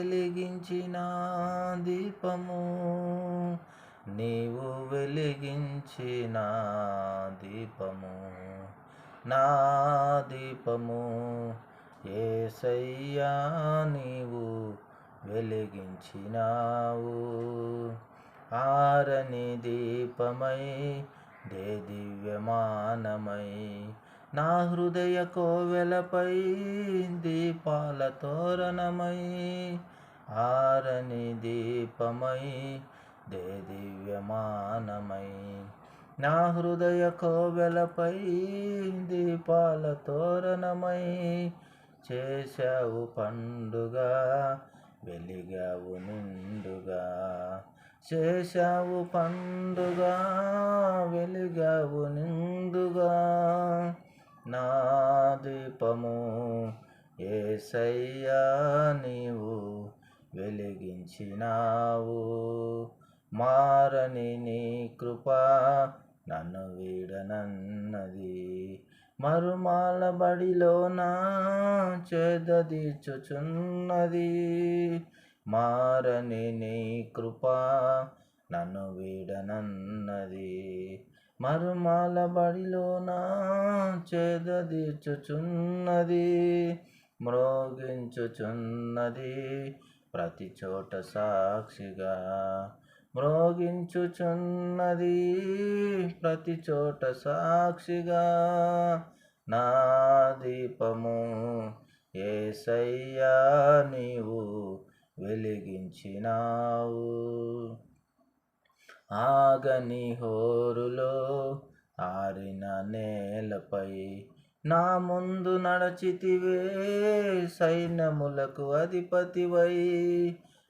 వెలిగించిన దీపము. నీవు వెలిగించిన దీపము. నా దీపము. ఏసయ్యా నీవు వెలిగించినావు. ఆరని దీపమై దే దివ్యమానమై నా హృదయ కోవెలపై దీపాల తోరణమై ఆరని దీపమై దే దివ్యమానమై. నా హృదయ కోవెలపై దీపాల తోరణమై చేశావు పండుగ వెలిగావు నిండుగా. చేశావు పండుగ వెలిగావు నిండుగా. నా దీపము ఏసయ్యా నీవు వెలిగించినావు. మారని నీ కృప నన్ను వీడనన్నది. మరుమాల బడిలోన చేదదీచుచున్నది మారని నీ కృప నన్ను వీడనన్నది. మరుమాల బడిలోన చేదదీచుచున్నది మ్రోగించుచున్నది ప్రతి చోట సాక్షిగా. మ్రోగించుచున్నది ప్రతి చోట సాక్షిగా. నా దీపము ఏసయ్యా నీవు వెలిగించినావు. ఆగని హోరులో ఆరిన నేలపై నా ముందు నడచితివే సైన్యములకు అధిపతివై.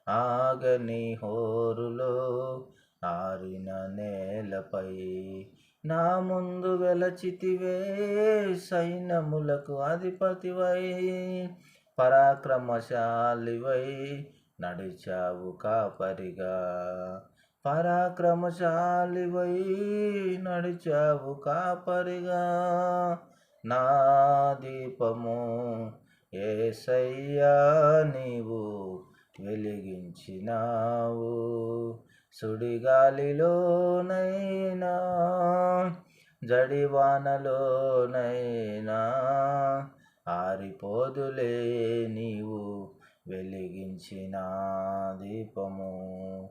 ఆగని హోరులో ఆరిన నేలపై నా ముందు వెలచితివే సైన్యములకు అధిపతివై. పరాక్రమశాలివై నడిచావు కాపరిగా. పరాక్రమశాలివై నడిచావు కాపరిగా. నా దీపము ఏసయ్యా నీవు వెలిగించినావు. సుడిగాలిలోనైనా జడివానలోనైనా ఆరిపోదులే నీవు వెలిగించిన దీపము.